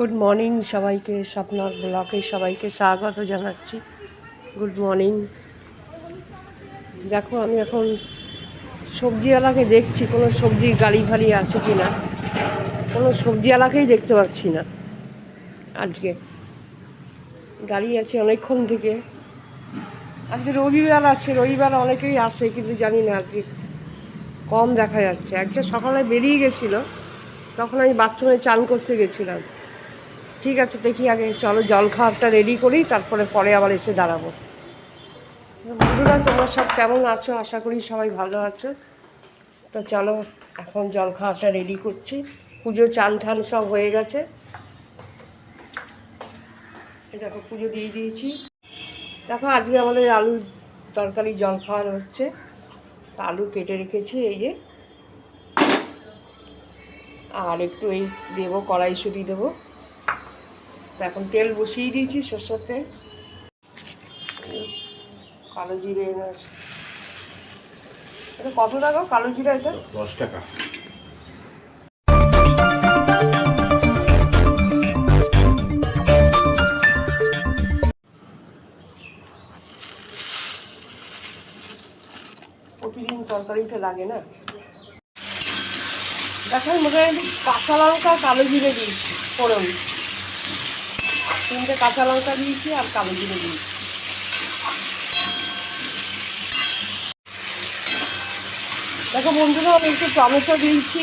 Good morning সবাইকে, স্বপ্নার ব্লকে সবাইকে স্বাগত জানাচ্ছি। গুড মর্নিং দেখো, আমি এখন সবজিওয়ালাকে দেখছি, কোনো সবজি গাড়ি ফাড়ি আসে কি না কোনো সবজিওয়ালাকেই দেখতে পাচ্ছি না আজকে। গাড়ি আছে অনেকক্ষণ থেকে। আজকে রবিবার আছে, রবিবার অনেকেই আসে, কিন্তু জানি না আজকে কম দেখা যাচ্ছে। একটা সকালে বেরিয়ে গেছিল, তখন আমি বাথরুমে চান করতে গেছিলাম। ঠিক আছে, দেখি আগে চলো জল খাওয়ারটা রেডি করি, তারপরে পরে আবার এসে দাঁড়াবো। বন্ধুরা, তোমরা সব কেমন আছো? আশা করি সবাই ভালো আছো। তো চলো, এখন জল খাওয়াটা রেডি করছি। পুজো চান ঠান সব হয়ে গেছে। দেখো, পুজো দিয়ে দিয়েছি। দেখো, আজকে আমাদের আলুর তরকারি জল খাওয়ার হচ্ছে। আলু কেটে রেখেছি, এই যে। আর একটু এই দেবো, কড়াইশুঁটি দেবো। তো এখন তেল বসিয়ে দিয়েছি সর্ষের তেল। কালো জিরে এটা কত টাকা কালো জিরা এটা? দশ টাকা। প্রতিদিন তরকারিতে লাগে না? দেখেন মোটামুটি কাঁচা লঙ্কা কালো জিরে দিয়েছি ফোড়ন। তিনটে কাঁচা লঙ্কা দিয়েছি আর কালো জিরে দিয়েছি। দেখো বন্ধুরা, আমি একটু টমেটো দিয়েছি।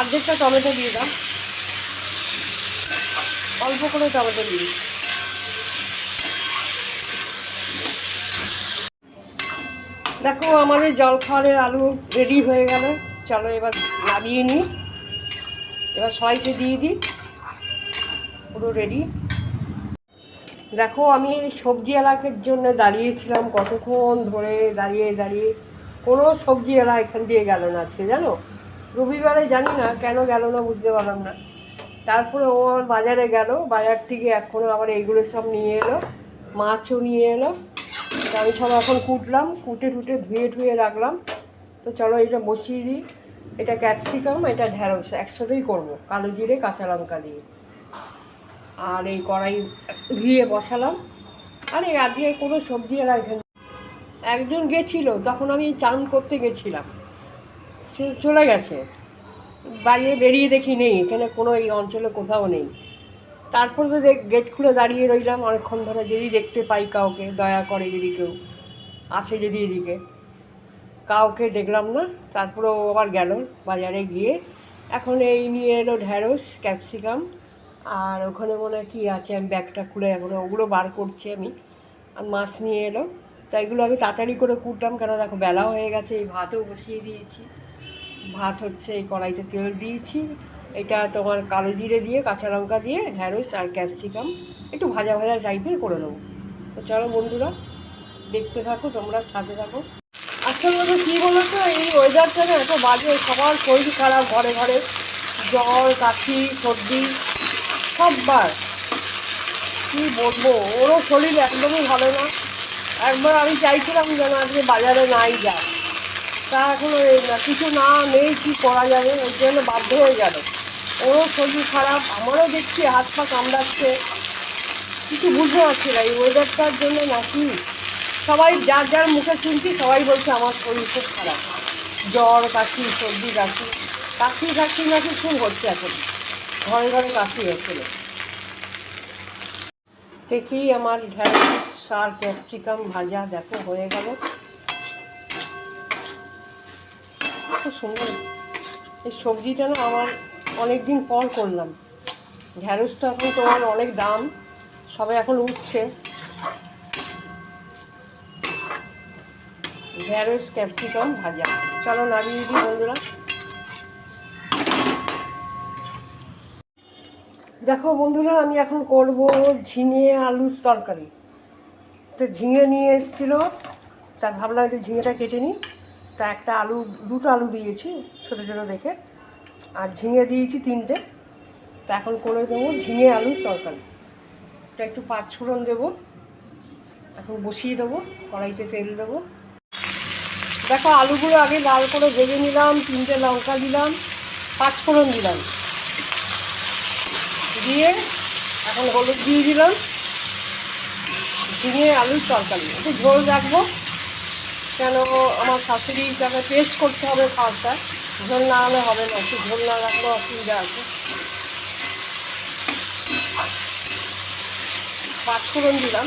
অর্ধেকটা টমেটো দিয়ে দাও। অল্প করে টমেটো দিই দেখো আমাদের জল খাওয়ারের আলু রেডি হয়ে গেল। চলো এবার নামিয়ে নিই। এবার সবাইকে দিয়ে দিই। পুরো রেডি দেখো, আমি সবজি এলাকার জন্য দাঁড়িয়েছিলাম কতক্ষণ ধরে দাঁড়িয়ে দাঁড়িয়ে। কোনো সবজি এলা এখান দিয়ে গেল না আজকে, জানো? রবিবারে জানি না কেন গেল না, বুঝতে পারলাম না। তারপরে ও আমার বাজারে গেল, বাজার থেকে এখনও আবার এইগুলো সব নিয়ে এলো, মাছও নিয়ে এলো। আমি সব এখন কুটলাম, কুটে টুটে ধুয়ে ধুয়ে রাখলাম। তো চলো এটা বসিয়ে দিই। এটা ক্যাপসিকাম, এটা ঢ্যাঁড়স একসাথেই করব, কালো জিরে, কাঁচা লঙ্কা দিয়ে। আর এই কড়াই ধুয়ে বসালাম। আরে আজকে কোনো সবজি এরা এখানে একজন গেছিল, তখন আমি চান করতে গেছিলাম। সে চলে গেছে। বাইরে বেরিয়ে দেখি নেই, এখানে কোনো এই অঞ্চলে কোথাও নেই। তারপর তো দেখ, গেট খুলে দাঁড়িয়ে রইলাম, অনেকক্ষণ ধরে যদি দেখতে পাই কাউকে, দয়া করে যদি কেউ আসে যদি এদিকে। কাউকে দেখলাম না তারপরে ও আবার গেল, বাজারে গিয়ে। এখন এই নিয়ে এলো ঢ্যাঁড়স, ক্যাপসিকাম আর ওখানে মনে হয় কী আছে, আমি ব্যাগটা খুলে এখন ওগুলো বার করছি আমি। আর মাছ নিয়ে এলো। তা এগুলো আগে তাড়াতাড়ি করে কুটলাম কেন দেখো বেলা হয়ে গেছে, এই ভাতও বসিয়ে দিয়েছি। ভাত হচ্ছে এই কড়াইতে তেল দিয়েছি। এটা তোমার কালো জিরে দিয়ে, কাঁচা লঙ্কা দিয়ে, ঢ্যাঁড়স আর ক্যাপসিকাম। একটু ভাজা ভাজা টাইপের করে নেব। তো চলো বন্ধুরা, দেখতে থাকো, তোমরা সাথে থাকো। আসলে বলতে কী বলো তো এই ওয়েদারটা না এত বাজে, সবার শরীর খারাপ, ঘরে ঘরে জ্বর, কাশি, সর্দি। সববার। কী বলব? ওরও শরীর একদমই ভালো না। একবার আমি চাইছিলাম যেন আজকে বাজারে নাই যায়। তা এখন কিছু না নেই, কী করা যাবে? ওই জন্য বাধ্য হয়ে গেল। ওরও শরীর খারাপ, আমারও দেখছি হাত পা কামড়াচ্ছে। কিছু বুঝতে পারছি না, এই ওয়েদারটার জন্য নাকি? সবাই যার যার মুখে শুনছি, সবাই বলছে আমার শরীর খুব খারাপ। জ্বর, কাশি, সর্দি, কাশি। কাশি কাশি নাকি খুব হচ্ছে এখন। ঘরে ঘরে কাশি হচ্ছিল। দেখি আমার ঢ্যাঁড়স আর ক্যাপসিকাম ভাজা, দেখো, হয়ে গেল। খুব সুন্দর। এই সবজিটা না আমার অনেক দিন পর করলাম। ঢ্যাঁড়স তো এখন তোমার অনেক দাম, সবাই এখন উঠছে। ঢ্যাঁড়স, ক্যাপসিকাম ভাজা। চলো নামিয়ে দিই বন্ধুরা। দেখো বন্ধুরা, আমি এখন করব ঝিঙে আলুর তরকারি। তো ঝিঙে নিয়ে এসেছিল, তা ভাবলাম একটু ঝিঙেটা কেটে নিই। তা একটা আলু, দুটো আলু দিয়েছি, ছোটো ছোটো দেখে। আর ঝিঙে দিয়েছি তিনটে। তা এখন করে দেবো ঝিঙে আলুর তরকারি। এটা একটু পাঁচ ফোড়ন দেবো। এখন বসিয়ে দেবো, কড়াইতে তেল দেবো। দেখো আলুগুলো আগে লাল করে ভেজে নিলাম, তিনটে লঙ্কা দিলাম, পাঁচ ফোড়ন দিলাম। দিয়ে এখন হলুদ দিয়ে দিলাম। ঝিঙে আলুর তরকারি। একটু ঝোল রাখব। কেন আমার শাশুড়ি তাকে পেস্ট করতে হবে খাওয়ারটা ঝোল না হলে হবে না। একটু ঝোল না রাখলে অসুবিধা আছে। পাঁচফোড়ন দিলাম।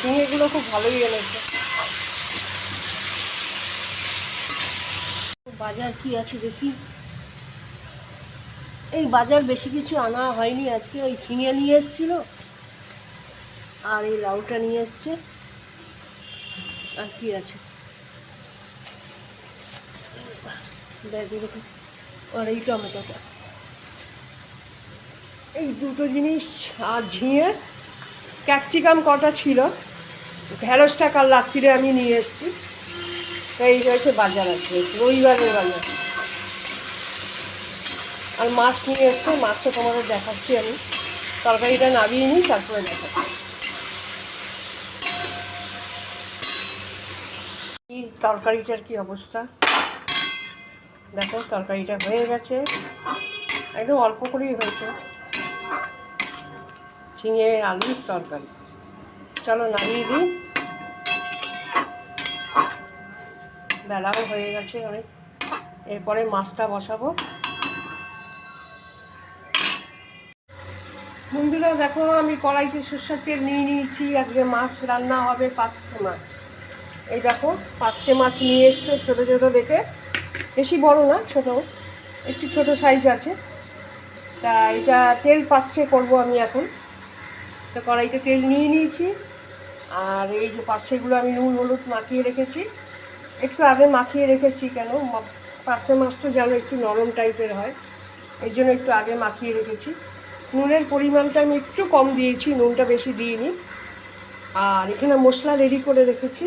ঝিঙেগুলো খুব ভালোই এনেছে। বাজার কি আছে দেখি? এই বাজার বেশি কিছু আনা হয়নি, আজকে ওই ঝিঙে নিয়ে এসছিল আর এই লাউটা নিয়ে এসছে। আর কি আছে? আর এই টমেটোটা। এই দুটো জিনিস আর ঝিঙে। ক্যাপসিকাম কটা ছিল? ঢেঁড়সটা কাল রাত্রিরে আমি নিয়ে এসেছি। এই হয়েছে বাজার আছে রবিবারের বাজার। আর মাছ নিয়ে এসছে মাছটা তোমাদের দেখাচ্ছি আমি। তরকারিটা নামিয়ে নিই, তারপরে দেখাচ্ছি। কি তরকারিটার কি অবস্থা? দেখো, তরকারিটা হয়ে গেছে। একদম অল্প করেই হয়েছে। ঝিঙে আলুর তরকারি। চলো নামিয়ে দিই। বেলাও হয়ে গেছে অনেক। এরপরে মাছটা বসাবো। বন্ধুরা, দেখো, আমি কড়াইতে সর্ষের তেল নিয়ে নিয়েছি। আজকে মাছ রান্না হবে পাঁচশো মাছ। এই দেখো, পাঁচশো মাছ নিয়ে এসছে ছোটো ছোটো দেখে। বেশি বড় না, ছোট। একটু ছোট সাইজ আছে। তা এটা তেল পাচ্ছে করব আমি এখন। তো কড়াইতে তেল নিয়ে নিয়েছি। আর এই যে পাশেগুলো আমি নুন, হলুদ মাখিয়ে রেখেছি। একটু আগে মাখিয়ে রেখেছি কেন? পার্শে মাছ তো যেন একটু নরম টাইপের হয়। এই জন্য একটু আগে মাখিয়ে রেখেছি। নুনের পরিমাণটা আমি একটু কম দিয়েছি, নুনটা বেশি দিইনি। আর এখানে মশলা রেডি করে রেখেছি।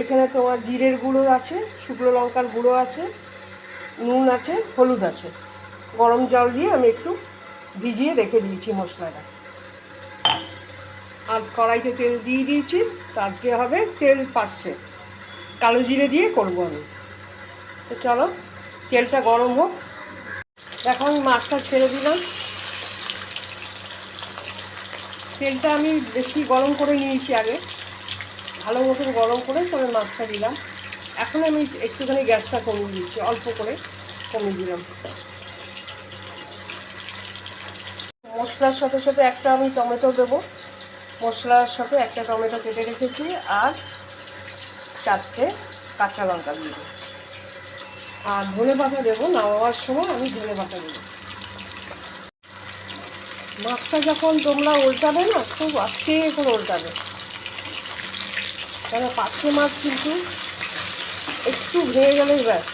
এখানে তোমার জিরের গুঁড়ো আছে, শুকনো লঙ্কার গুঁড়ো আছে, নুন আছে, হলুদ আছে। গরম জল দিয়ে আমি একটু ভিজিয়ে রেখে দিয়েছি মশলাটা। আর কড়াইতে তেল দিয়ে দিয়েছি, তো আজকে হবে তেল পাচ্ছে। কালো জিরে দিয়ে করব আমি। তো চলো, তেলটা গরম হোক। এখন মাছটা ছেড়ে দিলাম। তেলটা আমি বেশি গরম করে নিয়েছি আগে। ভালো মতন গরম করে তবে মাছটা দিলাম। এখন আমি একটুখানি গ্যাসটা কমিয়ে দিচ্ছি, অল্প করে কমিয়ে দিলাম। মশলার সাথে সাথে একটা আমি টমেটো দেবো। মশলার সাথে একটা টমেটো কেটে রেখেছি আর চারটে কাঁচা লঙ্কা দিয়ে দেবো। আর ধনে পাতা দেবো, নামাবার সময় আমি ধনে পাতা দেবো। মাছটা যখন তোমরা উল্টাবে না, খুব আস্তে করে উল্টাবে। কেন পাঁচশো মাছ কিন্তু একটু ভেঙে গেলেই ব্যাস।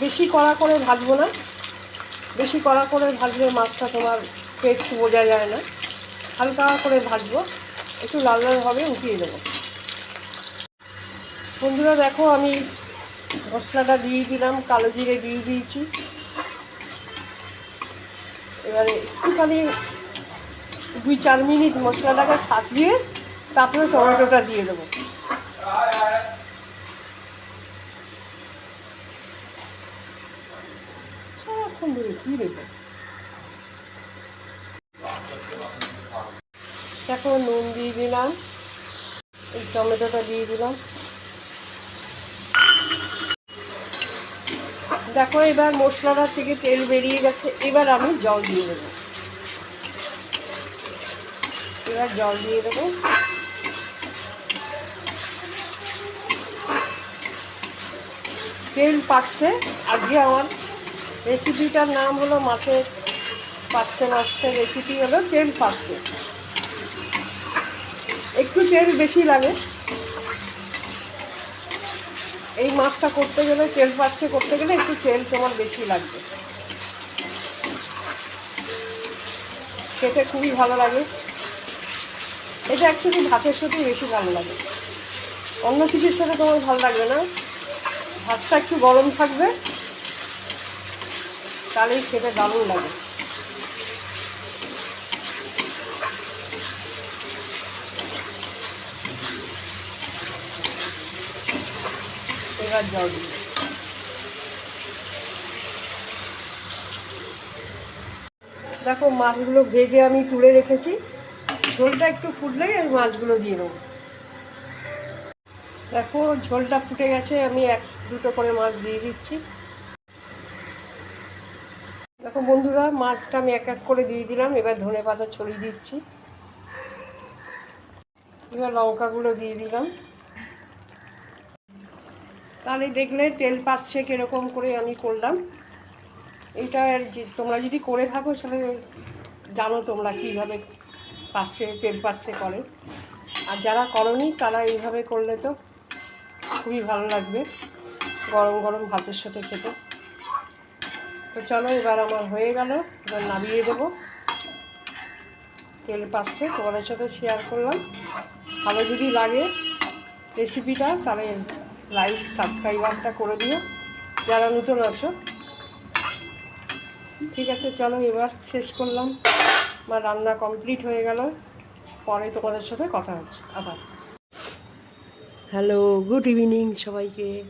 বেশি কড়া করে ভাজবো না। বেশি কড়া করে ভাজলে মাছটা তোমার টেস্ট বোঝা যায় না। হালকা করে ভাজবো। একটু লাল লাল হবে উঠিয়ে দেবো। বন্ধুরা, দেখো আমি মশলাটা দিয়ে দিলাম, কালো জিরে দিয়ে দিয়েছি। এবারে একটুখানি দুই চার মিনিট মশলাটাকে সাজিয়ে তারপরে টমেটোটা দিয়ে দেবো। সারাক্ষণ ধরে কী দেবো দেখো নুন দিয়ে দিলাম, এই টমেটোটা দিয়ে দিলাম। দেখো, এবার মশলাটা থেকে তেল বেরিয়ে গেছে। এবার আমি জল দিয়ে দেবো। এবার জল দিয়ে দেবো। তেল পাচ্ছে। আজকে আমার রেসিপিটার নাম হলো মাছের পাচ্ছে মাছের রেসিপি হলো তেল পাচ্ছে। একটু তেল বেশি লাগে। এই মাছটা করতে গেলে তেল পাচ্ছে করতে গেলে একটু তেল তোমার বেশি লাগবে। খেতে খুবই ভালো লাগে। এটা অ্যাকচুয়ালি ভাতের সাথে বেশি ভালো লাগে। অন্য কিছুর সাথে তোমার ভালো লাগবে না। ভাতটা একটু গরম থাকবে। তাহলেই খেতে দারুণ লাগে। এবার জল দেখো, মাছগুলো ভেজে আমি তুলে রেখেছি। ঝোলটা একটু ফুটলেই আমি মাছগুলো দিয়ে দেবো। দেখো, ঝোলটা ফুটে গেছে, আমি এক, দুটো করে মাছ দিয়ে দিচ্ছি। দেখো বন্ধুরা, মাছটা আমি এক এক করে দিয়ে দিলাম। এবার ধনে পাতা ছড়িয়ে দিচ্ছি। এবার লঙ্কাগুলো দিয়ে দিলাম। তাহলে দেখলে তেল পাচ্ছে কীরকম করে আমি করলাম। এটা আর তোমরা যদি করে থাকো তাহলে জানো তোমরা কীভাবে পাচ্ছে তেল পাচ্ছে করে। আর যারা করনি, তারা এইভাবে করলে তো খুবই ভালো লাগবে, গরম গরম ভাতের সাথে খেতে। তো চলো, এবার আমার হয়ে গেল, এবার নামিয়ে দেবো। তেল পাচ্ছে তোমাদের সাথে শেয়ার করলাম। ভালো যদি লাগে রেসিপিটা তাহলে লাইক সাবস্ক্রাইবারটা করে দিও। যারা নতুন আছো। ঠিক আছে, চলো এবার শেষ করলাম। আমার রান্না কমপ্লিট হয়ে গেল। পরে তোমাদের সাথে কথা হচ্ছে। আবার। হ্যালো গুড ইভিনিং সবাইকে।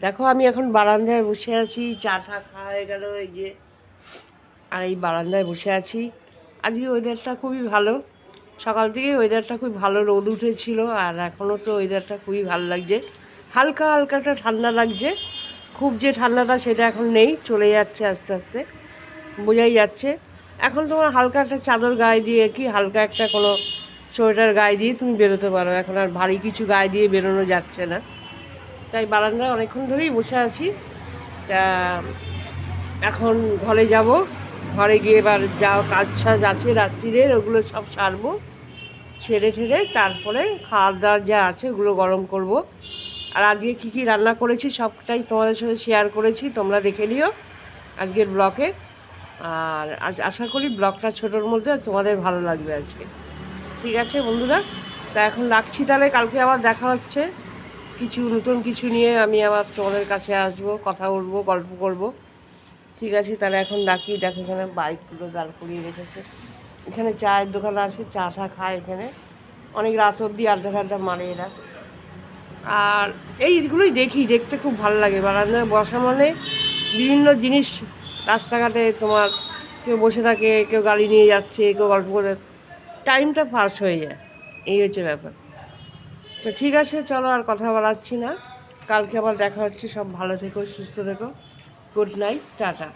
দেখো, আমি এখন বারান্দায় বসে আছি। চা টা খাওয়া হয়ে গেল, এই যে। আর এই বারান্দায় বসে আছি। আজকে ওয়েদারটা খুবই ভালো। সকাল থেকে ওয়েদারটা খুব ভালো রোদ উঠেছিল, আর এখনও তো ওয়েদারটা খুবই ভালো লাগছে। হালকা হালকা একটা ঠান্ডা লাগছে, খুব যে ঠান্ডাটা সেটা এখন নেই, চলে যাচ্ছে আস্তে আস্তে, বোঝাই যাচ্ছে। এখন তোমার হালকা একটা চাদর গায়ে দিয়ে কি, হালকা একটা কোনো সোয়েটার গায়ে দিয়ে তুমি বেরোতে পারো। এখন আর ভারী কিছু গায়ে দিয়ে বেরোনো যাচ্ছে না। তাই বারান্দায় অনেকক্ষণ ধরেই বসে আছি। তা এখন ঘরে যাব। ঘরে গিয়ে এবার যা কাজ সাজ আছে রাত্রিরের, ওগুলো সব সারবো, ছেড়ে ঠেড়ে তারপরে খাওয়ার দাওয়ার যা আছে ওগুলো গরম করব। আর আজকে কী কী রান্না করেছি সবটাই তোমাদের সাথে শেয়ার করেছি, তোমরা দেখে নিও আজকের ব্লকে আর আজ আশা করি ব্লগটা ছোটোর মধ্যে তোমাদের ভালো লাগবে আজকে। ঠিক আছে বন্ধুরা, তা এখন রাখছি তাহলে, কালকে আবার দেখা হচ্ছে। কিছু নতুন কিছু নিয়ে আমি আবার তোমাদের কাছে আসব, কথা বলব, গল্প করব। ঠিক আছে, তাহলে এখন ডাকি দেখো এখানে বাইকগুলো দাঁড় করিয়ে রেখেছে। এখানে চায়ের দোকান আছে, চা টা খায় এখানে। অনেক রাত অবধি আড্ডা ঠাড্ডা মারে এরা। আর এইগুলোই দেখি, দেখতে খুব ভালো লাগে। বারান্দায় বসা মানে বিভিন্ন জিনিস রাস্তাঘাটে তোমার কেউ বসে থাকে, কেউ গাড়ি নিয়ে যাচ্ছে, কেউ গল্প করে। টাইমটা পাস হয়ে যায়। এই হচ্ছে ব্যাপার। তো ঠিক আছে, চলো আর কথা বলাচ্ছি না। কালকে আবার দেখা হচ্ছে। সব ভালো থেকো, সুস্থ থেকো। Good night tata